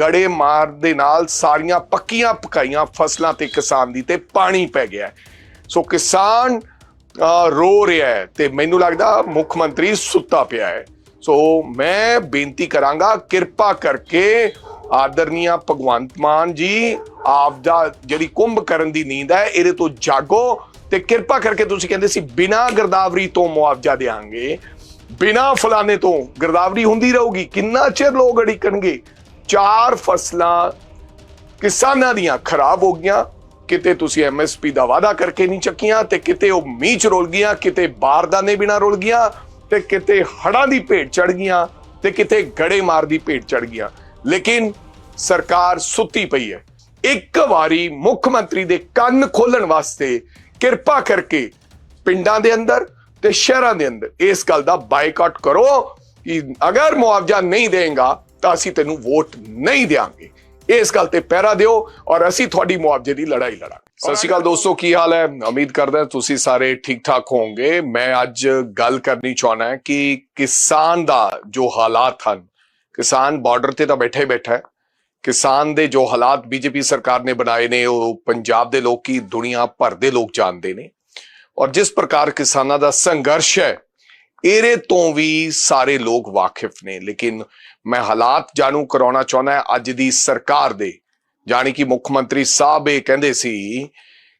ਗੜੇ ਮਾਰ ਦੇ ਨਾਲ ਸਾਰੀਆਂ ਪੱਕੀਆਂ ਪਕਾਈਆਂ ਫਸਲਾਂ ਤੇ ਕਿਸਾਨ ਦੀ ਤੇ ਪਾਣੀ ਪੈ ਗਿਆ ਸੋ ਕਿਸਾਨ ਰੋ ਰਿਹਾ ਹੈ ਤੇ ਮੈਨੂੰ ਲੱਗਦਾ ਮੁੱਖ ਮੰਤਰੀ ਸੁੱਤਾ ਪਿਆ ਹੈ। ਸੋ ਮੈਂ ਬੇਨਤੀ ਕਰਾਂਗਾ, ਕਿਰਪਾ ਕਰਕੇ ਆਦਰਨੀਆ ਭਗਵੰਤ ਮਾਨ ਜੀ, ਆਪ ਦਾ ਜਿਹੜੀ ਕੁੰਭ ਕਰਨ ਦੀ ਨੀਂਦ ਹੈ, ਇਹਦੇ ਤੋਂ ਜਾਗੋ ਤੇ ਕਿਰਪਾ ਕਰਕੇ ਤੁਸੀਂ ਕਹਿੰਦੇ ਸੀ ਬਿਨਾਂ ਗਰਦਾਵਰੀ ਤੋਂ ਮੁਆਵਜ਼ਾ ਦੇਾਂਗੇ ਬਿਨਾਂ ਫਲਾਣੇ ਤੋਂ ਗਰਦਾਵਰੀ ਹੁੰਦੀ ਰਹੂਗੀ, ਕਿੰਨਾ ਚਿਰ ਲੋਕ ਅੜਿਕਣਗੇ? ਚਾਰ ਫਸਲਾਂ ਕਿਸਾਨਾਂ ਦੀਆਂ ਖਰਾਬ ਹੋ ਗਈਆਂ। ਕਿਤੇ ਤੁਸੀਂ ਐਮਐਸਪੀ ਦਾ ਵਾਅਦਾ ਕਰਕੇ ਨਹੀਂ ਚੱਕੀਆਂ ਤੇ ਕਿਤੇ ਉਹ ਮੀਂਹ ਚ ਰੁਲ ਗਈਆਂ, ਕਿਤੇ ਬਾਰਦਾਨੇ ਬਿਨਾ ਰੁਲ ਗਈਆਂ ਤੇ ਕਿਤੇ ਹੜਾਂ ਦੀ ਭੇਟ ਚੜ ਗਈਆਂ ਤੇ ਕਿਤੇ ਗੜੇ ਮਾਰ ਦੀ ਭੇਟ ਚੜ ਗਈਆਂ। ਲੇਕਿਨ ਸਰਕਾਰ ਸੁੱਤੀ ਪਈ ਹੈ। ਇੱਕ ਵਾਰੀ ਮੁੱਖ ਮੰਤਰੀ ਦੇ ਕੰਨ ਖੋਲਣ ਵਾਸਤੇ ਕਿਰਪਾ ਕਰਕੇ ਪਿੰਡਾਂ ਦੇ ਅੰਦਰ ਤੇ ਸ਼ਹਿਰਾਂ ਦੇ ਅੰਦਰ ਇਸ ਗੱਲ ਦਾ ਬਾਈਕਾਟ ਕਰੋ ਕਿ ਅਗਰ ਮੁਆਵਜ਼ਾ ਨਹੀਂ ਦੇਂਗਾ ਤਾਂ ਅਸੀਂ ਤੈਨੂੰ ਵੋਟ ਨਹੀਂ ਦੇਵਾਂਗੇ ਇਸ ਗੱਲ ਤੇ ਪਹਿਰਾ ਦਿਓ ਔਰ ਅਸੀਂ ਤੁਹਾਡੀ ਮੁਆਵਜ਼ੇ ਦੀ ਲੜਾਈ ਲੜਾਂਗੇ। ਸਤਿ ਸ਼੍ਰੀ ਅਕਾਲ ਦੋਸਤੋ, ਕੀ ਹਾਲ ਹੈ? ਉਮੀਦ ਕਰਦਾ ਤੁਸੀਂ ਸਾਰੇ ਠੀਕ ਠਾਕ ਹੋਵੋਗੇ। ਮੈਂ ਅੱਜ ਗੱਲ ਕਰਨੀ ਚਾਹਣਾ ਹੈ ਕਿ ਕਿਸਾਨ ਦਾ ਜੋ ਹਾਲਾਤ ਹਨ, ਕਿਸਾਨ ਬਾਰਡਰ ਤੇ ਤਾਂ ਬੈਠਾ ਹੀ ਬੈਠਾ ਹੈ। ਕਿਸਾਨ ਦੇ ਜੋ ਹਾਲਾਤ ਬੀਜੇਪੀ ਸਰਕਾਰ ਨੇ ਬਣਾਏ ਨੇ, ਉਹ ਪੰਜਾਬ ਦੇ ਲੋਕ ਕੀ ਦੁਨੀਆ ਭਰ ਦੇ ਲੋਕ ਜਾਣਦੇ ਨੇ। ਔਰ ਜਿਸ ਪ੍ਰਕਾਰ ਕਿਸਾਨਾਂ ਦਾ ਸੰਘਰਸ਼ ਹੈ ਇਹਦੇ ਤੋਂ ਵੀ ਸਾਰੇ ਲੋਕ ਵਾਕਿਫ ਨੇ, ਲੇਕਿਨ ਮੈਂ ਹਾਲਾਤ ਜਾਣੂ ਕਰਾਉਣਾ ਚਾਹੁੰਦਾ ਅੱਜ ਦੀ ਸਰਕਾਰ ਦੇ। ਜਾਣੀ ਕਿ ਮੁੱਖ ਮੰਤਰੀ ਸਾਹਿਬ ਇਹ ਕਹਿੰਦੇ ਸੀ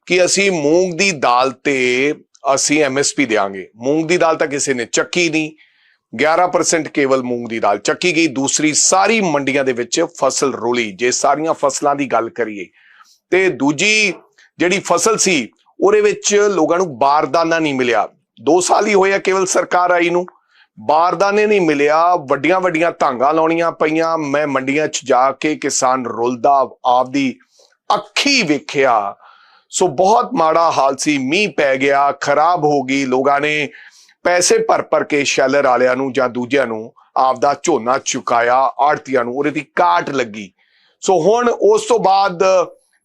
ਕਿ ਅਸੀਂ ਮੂੰਗ ਦੀ ਦਾਲ ਤੇ ਅਸੀਂ ਐਮਐਸਪੀ ਦੇਾਂਗੇ ਮੂੰਗ ਦੀ ਦਾਲ ਤਾਂ ਕਿਸੇ ਨੇ ਚੱਕੀ ਨਹੀਂ। 11% ਕੇਵਲ ਮੂੰਗ ਦੀ ਦਾਲ ਚੱਕੀ ਗਈ। ਦੂਸਰੀ, ਸਾਰੀ ਮੰਡੀਆਂ ਦੇ ਵਿੱਚ ਫਸਲ ਰੋਲੀ। ਜੇ ਸਾਰੀਆਂ ਫਸਲਾਂ ਦੀ ਗੱਲ ਕਰੀਏ, ਤੇ ਦੂਜੀ ਜਿਹੜੀ ਫਸਲ ਸੀ, ਉਹਦੇ ਵਿੱਚ ਲੋਕਾਂ ਨੂੰ ਬਾਰਦਾਨਾ ਨਹੀਂ ਮਿਲਿਆ। 2 ਸਾਲ ਹੀ ਹੋਏ ਆ ਕੇਵਲ ਸਰਕਾਰ ਆਈ ਨੂੰ। ਬਾਰਦਾਨੇ ਨਹੀਂ ਮਿਲਿਆ, ਵੱਡੀਆਂ ਵੱਡੀਆਂ ਧਾਂਗਾ ਲਾਉਣੀਆਂ ਪਈਆਂ। ਮੈਂ ਮੰਡੀਆਂ 'ਚ ਜਾ ਕੇ ਕਿਸਾਨ ਰੁਲਦਾ ਆਪਦੀ ਅੱਖੀ ਵੇਖਿਆ। ਸੋ ਬਹੁਤ ਮਾੜਾ ਹਾਲ ਸੀ, ਮੀਂਹ ਪੈ ਗਿਆ, ਖਰਾਬ ਹੋ ਗਈ। ਲੋਕਾਂ ਨੇ ਪੈਸੇ ਭਰ ਭਰ ਕੇ ਸ਼ੈਲਰ ਵਾਲਿਆਂ ਨੂੰ ਜਾਂ ਦੂਜਿਆਂ ਨੂੰ ਆਪਦਾ ਝੋਨਾ ਚੁਕਾਇਆ, ਆੜਤੀਆਂ ਨੂੰ ਉਹਦੇ ਦੀ ਕਾਟ ਲੱਗੀ। ਸੋ ਹੁਣ ਉਸ ਤੋਂ ਬਾਅਦ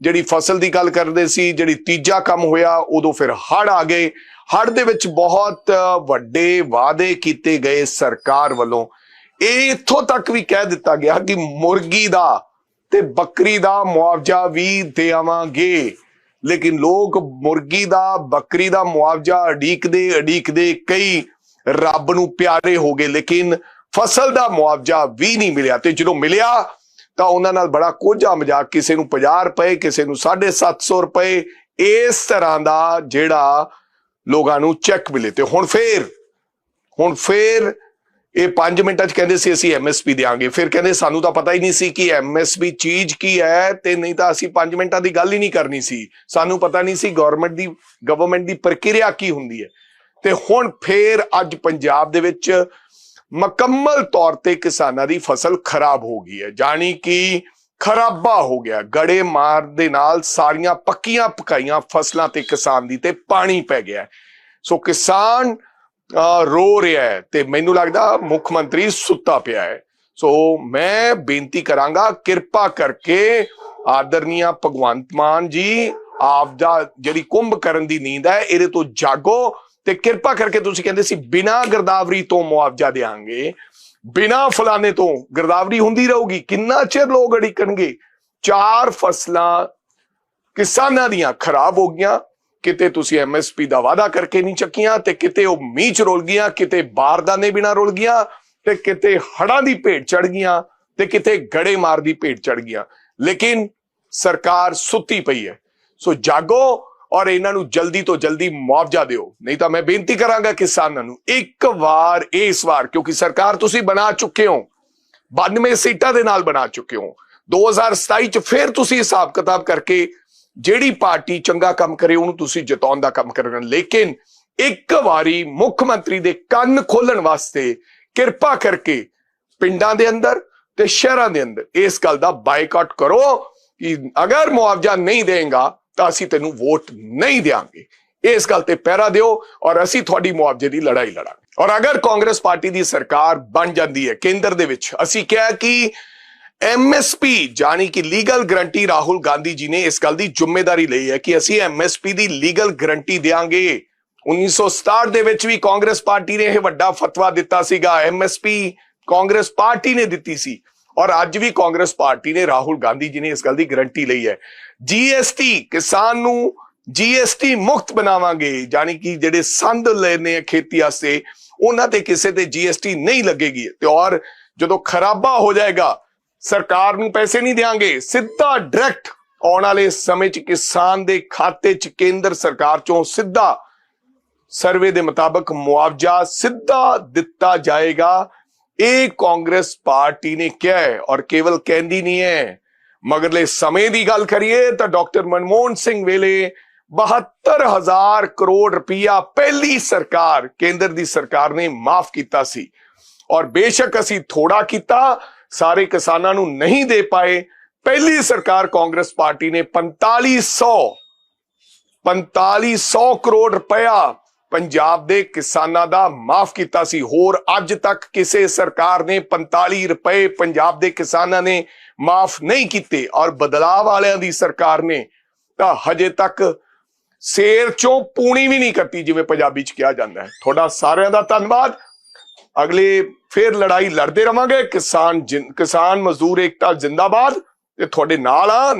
ਜਿਹੜੀ ਫਸਲ ਦੀ ਗੱਲ ਕਰਦੇ ਸੀ, ਜਿਹੜੀ ਤੀਜਾ ਕੰਮ ਹੋਇਆ, ਉਦੋਂ ਫਿਰ ਹੜ ਆ ਗਏ। ਹੜ ਦੇ ਵਿੱਚ ਬਹੁਤ ਵੱਡੇ ਵਾਅਦੇ ਕੀਤੇ ਗਏ ਸਰਕਾਰ ਵੱਲੋਂ। ਇਹ ਇੱਥੋਂ ਤੱਕ ਵੀ ਕਹਿ ਦਿੱਤਾ ਗਿਆ ਕਿ ਮੁਰਗੀ ਦਾ ਤੇ ਬੱਕਰੀ ਦਾ ਮੁਆਵਜ਼ਾ ਵੀ ਦੇਵਾਂਗੇ। ਲੇਕਿਨ ਲੋਕ ਮੁਰਗੀ ਦਾ, ਬੱਕਰੀ ਦਾ ਮੁਆਵਜ਼ਾ ਅਡੀਕਦੇ ਅਡੀਕਦੇ ਕਈ ਰੱਬ ਨੂੰ ਪਿਆਰੇ ਹੋ ਗਏ, ਲੇਕਿਨ ਫਸਲ ਦਾ ਮੁਆਵਜ਼ਾ ਵੀ ਨਹੀਂ ਮਿਲਿਆ। ਤੇ ਜਦੋਂ ਮਿਲਿਆ ਤਾਂ ਉਹਨਾਂ ਨਾਲ ਬੜਾ ਕੋਝਾ ਮਜ਼ਾਕ, ਕਿਸੇ ਨੂੰ 50 ਰੁਪਏ, ਕਿਸੇ ਨੂੰ 750 ਰੁਪਏ, ਇਸ ਤਰ੍ਹਾਂ ਦਾ ਜਿਹੜਾ ਲੋਕਾਂ ਨੂੰ ਚੈੱਕ ਮਿਲੇ। ਤੇ ਹੁਣ ਫੇਰ ਹੁਣ ਫੇਰ ਇਹ 5 ਮਿੰਟਾਂ 'ਚ ਕਹਿੰਦੇ ਸੀ, ਅਸੀਂ ਐਮਐਸਪੀ ਦੇਾਂਗੇ ਫਿਰ ਕਹਿੰਦੇ, ਸਾਨੂੰ ਤਾਂ ਪਤਾ ਹੀ ਨਹੀਂ ਸੀ ਕਿ ਐਮਐਸਪੀ ਚੀਜ਼ ਕੀ ਹੈ, ਤੇ ਨਹੀਂ ਤਾਂ ਅਸੀਂ 5 ਮਿੰਟਾਂ ਦੀ ਗੱਲ ਹੀ ਨਹੀਂ ਕਰਨੀ ਸੀ। ਸਾਨੂੰ ਪਤਾ ਨਹੀਂ ਸੀ ਗਵਰਨਮੈਂਟ ਦੀ ਗਵਰਨਮੈਂਟ ਦੀ ਪ੍ਰਕਿਰਿਆ ਕੀ ਹੁੰਦੀ ਹੈ। ਤੇ ਹੁਣ ਫੇਰ ਅੱਜ ਪੰਜਾਬ ਦੇ ਵਿੱਚ ਮੁਕੰਮਲ ਤੌਰ ਤੇ ਕਿਸਾਨਾਂ ਦੀ ਫਸਲ ਖਰਾਬ ਹੋ ਗਈ ਹੈ, ਜਾਣੀ ਕਿ ਖਰਾਬਾ ਹੋ ਗਿਆ। ਗੜੇ ਮਾਰ ਦੇ ਨਾਲ ਸਾਰੀਆਂ ਪੱਕੀਆਂ ਪਕਾਈਆਂ ਫਸਲਾਂ ਤੇ ਕਿਸਾਨ ਦੀ ਤੇ ਪਾਣੀ ਪੈ ਗਿਆ। ਸੋ ਕਿਸਾਨ ਰੋ ਰਿਹਾ ਹੈ ਤੇ ਮੈਨੂੰ ਲੱਗਦਾ ਮੁੱਖ ਮੰਤਰੀ ਸੁੱਤਾ ਪਿਆ ਹੈ। ਸੋ ਮੈਂ ਬੇਨਤੀ ਕਰਾਂਗਾ, ਕਿਰਪਾ ਕਰਕੇ ਆਦਰਨੀਆ ਭਗਵੰਤ ਮਾਨ ਜੀ, ਆਪ ਦਾ ਜਿਹੜੀ ਕੁੰਭ ਕਰਨ ਦੀ ਨੀਂਦ ਹੈ, ਇਹਦੇ ਤੋਂ ਜਾਗੋ। ਤੇ ਕਿਰਪਾ ਕਰਕੇ ਤੁਸੀਂ ਕਹਿੰਦੇ ਸੀ, ਬਿਨਾਂ ਗਰਦਾਵਰੀ ਤੋਂ ਮੁਆਵਜ਼ਾ ਦੇਾਂਗੇ ਬਿਨਾਂ ਫਲਾਣੇ ਤੋਂ ਗਰਦਾਵਰੀ ਹੁੰਦੀ ਰਹੂਗੀ। ਕਿੰਨਾ ਚਿਰ ਲੋਕ ਅੜਿਕਣਗੇ? ਚਾਰ ਫਸਲਾਂ ਕਿਸਾਨਾਂ ਦੀਆਂ ਖਰਾਬ ਹੋ ਗਈਆਂ, ਕਿਤੇ ਤੁਸੀਂ ਐਮਐਸਪੀ ਦਾ ਵਾਅਦਾ ਕਰਕੇ ਨਹੀਂ ਚੱਕੀਆਂ, ਤੇ ਕਿਤੇ ਉਹ ਮੀਂਹ ਚ ਰੁਲ ਗਈਆਂ, ਕਿਤੇ ਬਾਰਦਾਨੇ ਬਿਨਾ ਰੁਲ ਗਈਆਂ, ਤੇ ਕਿਤੇ ਹੜਾਂ ਦੀ ਭੇਟ ਚੜ ਗਈਆਂ, ਤੇ ਕਿਤੇ ਗੜੇ ਮਾਰ ਦੀ ਭੇਟ ਚੜ ਗਈਆਂ। ਲੇਕਿਨ ਸਰਕਾਰ ਸੁੱਤੀ ਪਈ ਹੈ। ਸੋ ਜਾਗੋ ਔਰ ਇਹਨਾਂ ਨੂੰ ਜਲਦੀ ਤੋਂ ਜਲਦੀ ਮੁਆਵਜ਼ਾ ਦਿਓ। ਨਹੀਂ ਤਾਂ ਮੈਂ ਬੇਨਤੀ ਕਰਾਂਗਾ ਕਿਸਾਨਾਂ ਨੂੰ, ਇੱਕ ਵਾਰ, ਇਸ ਵਾਰ, ਕਿਉਂਕਿ ਸਰਕਾਰ ਤੁਸੀਂ ਬਣਾ ਚੁੱਕੇ ਹੋ 92 ਸੀਟਾਂ ਦੇ ਨਾਲ ਬਣਾ ਚੁੱਕੇ ਹੋ। 2027 ਚ ਫਿਰ ਤੁਸੀਂ ਹਿਸਾਬ ਕਿਤਾਬ ਕਰਕੇ ਜਿਹੜੀ ਪਾਰਟੀ ਚੰਗਾ ਕੰਮ ਕਰੇ, ਉਹਨੂੰ ਤੁਸੀਂ ਜਿਤਾਉਣ ਦਾ ਕੰਮ ਕਰਨਾ। ਲੇਕਿਨ ਇੱਕ ਵਾਰੀ ਮੁੱਖ ਮੰਤਰੀ ਦੇ ਕੰਨ ਖੋਲਣ ਵਾਸਤੇ ਕਿਰਪਾ ਕਰਕੇ ਪਿੰਡਾਂ ਦੇ ਅੰਦਰ ਤੇ ਸ਼ਹਿਰਾਂ ਦੇ ਅੰਦਰ ਇਸ ਗੱਲ ਦਾ ਬਾਈਕਾਟ ਕਰੋ ਕਿ ਅਗਰ ਮੁਆਵਜ਼ਾ ਨਹੀਂ ਦੇਗਾ ਤਾਂ ਅਸੀਂ ਤੈਨੂੰ ਵੋਟ ਨਹੀਂ ਦੇਵਾਂਗੇ ਇਸ ਗੱਲ ਤੇ ਪਹਿਰਾ ਦਿਓ ਔਰ ਅਸੀਂ ਤੁਹਾਡੀ ਮੁਆਵਜ਼ੇ ਦੀ ਲੜਾਈ ਲੜਾਂਗੇ। ਔਰ ਅਗਰ ਕਾਂਗਰਸ ਪਾਰਟੀ ਦੀ ਸਰਕਾਰ ਬਣ ਜਾਂਦੀ ਹੈ, ਕੇਂਦਰ ਦੇ ਵਿੱਚ, ਅਸੀਂ ਕਿਹਾ ਕਿ ਐਮਐਸਪੀ ਜਾਨੀ ਕਿ ਲੀਗਲ ਗਰੰਟੀ ਰਾਹੁਲ ਗਾਂਧੀ ਜੀ ਨੇ ਇਸ ਗੱਲ ਦੀ ਜ਼ਿੰਮੇਵਾਰੀ ਲਈ ਹੈ ਕਿ ਅਸੀਂ ਐਮਐਸਪੀ ਦੀ ਲੀਗਲ ਗਰੰਟੀ ਦੇਾਂਗੇ 1967 ਦੇ ਵਿੱਚ ਵੀ ਕਾਂਗਰਸ ਪਾਰਟੀ ਨੇ ਇਹ ਵੱਡਾ ਫਤਵਾ ਦਿੱਤਾ ਸੀਗਾ। ਐਮਐਸਪੀ ਕਾਂਗਰਸ ਪਾਰਟੀ ਨੇ ਦਿੱਤੀ ਸੀ। ਔਰ ਅੱਜ ਵੀ ਕਾਂਗਰਸ ਪਾਰਟੀ ਨੇ ਰਾਹੁਲ ਗਾਂਧੀ ਜੀ ਨੇ ਇਸ ਗੱਲ ਦੀ ਗਾਰੰਟੀ ਲਈ ਹੈ। ਜੀਐਸਟੀ ਕਿਸਾਨ ਨੂੰ ਜੀਐਸਟੀ ਮੁਕਤ ਬਣਾਵਾਂਗੇ, ਯਾਨੀ ਕਿ ਜਿਹੜੇ ਸੰਦ ਲੈਣੇ ਆ ਖੇਤੀ ਵਾਸਤੇ, ਉਹਨਾਂ ਤੇ ਕਿਸੇ ਤੇ ਜੀਐਸਟੀ ਨਹੀਂ ਲੱਗੇਗੀ। ਤੇ ਔਰ ਜਦੋਂ ਖਰਾਬਾ ਹੋ ਜਾਏਗਾ, ਸਰਕਾਰ ਨੂੰ ਪੈਸੇ ਨਹੀਂ ਦੇਾਂਗੇ ਸਿੱਧਾ ਡਾਇਰੈਕਟ ਆਉਣ ਵਾਲੇ ਸਮੇਂ 'ਚ ਕਿਸਾਨ ਦੇ ਖਾਤੇ 'ਚ ਕੇਂਦਰ ਸਰਕਾਰ 'ਚੋਂ ਸਿੱਧਾ ਸਰਵੇ ਦੇ ਮੁਤਾਬਕ ਮੁਆਵਜ਼ਾ ਸਿੱਧਾ ਦਿੱਤਾ ਜਾਏਗਾ। ਇਹ ਕਾਂਗਰਸ ਪਾਰਟੀ ਨੇ ਕਿਹਾ ਹੈ ਔਰ ਕੇਵਲ ਕਹਿੰਦੀ ਨਹੀਂ ਹੈ ਮਗਰਲੇ ਸਮੇਂ ਦੀ ਗੱਲ ਕਰੀਏ ਤਾਂ ਡਾਕਟਰ ਮਨਮੋਹਨ ਸਿੰਘ ਵੇਲੇ 72000 ਕਰੋੜ ਰੁਪਇਆ ਪਹਿਲੀ ਸਰਕਾਰ ਕੇਂਦਰ ਦੀ ਸਰਕਾਰ ਨੇ ਮਾਫ ਕੀਤਾ ਸੀ ਔਰ ਬੇਸ਼ੱਕ ਅਸੀਂ ਥੋੜਾ ਕੀਤਾ ਸਾਰੇ ਕਿਸਾਨਾਂ ਨੂੰ ਨਹੀਂ ਦੇ ਪਾਏ ਪਹਿਲੀ ਸਰਕਾਰ ਕਾਂਗਰਸ ਪਾਰਟੀ ਨੇ 4500 4500 ਕਰੋੜ ਰੁਪਇਆ ਪੰਜਾਬ ਦੇ ਕਿਸਾਨਾਂ ਦਾ ਮਾਫ ਕੀਤਾ ਸੀ। ਹੋਰ ਅੱਜ ਤੱਕ ਕਿਸੇ ਸਰਕਾਰ ਨੇ 45 ਰੁਪਏ ਪੰਜਾਬ ਦੇ ਕਿਸਾਨਾਂ ਨੇ ਮਾਫ ਨਹੀਂ ਕੀਤੇ ਔਰ ਬਦਲਾਅ ਵਾਲਿਆਂ ਦੀ ਸਰਕਾਰ ਨੇ ਤਾਂ ਹਜੇ ਤੱਕ ਸੇਰ ਚੋਂ ਪੂਣੀ ਵੀ ਨਹੀਂ ਕੱਟੀ ਜਿਵੇਂ ਪੰਜਾਬੀ ਚ ਕਿਹਾ ਜਾਂਦਾ ਹੈ। ਤੁਹਾਡਾ ਸਾਰਿਆਂ ਦਾ ਧੰਨਵਾਦ। ਅਗਲੇ ਫੇਰ ਲੜਾਈ ਲੜਦੇ ਰਵਾਂਗੇ। ਕਿਸਾਨ ਜਿੰ- ਕਿਸਾਨ ਮਜ਼ਦੂਰ ਏਕਤਾ ਜਿੰਦਾਬਾਦ ਤੇ ਤੁਹਾਡੇ ਨਾਲ ਆ।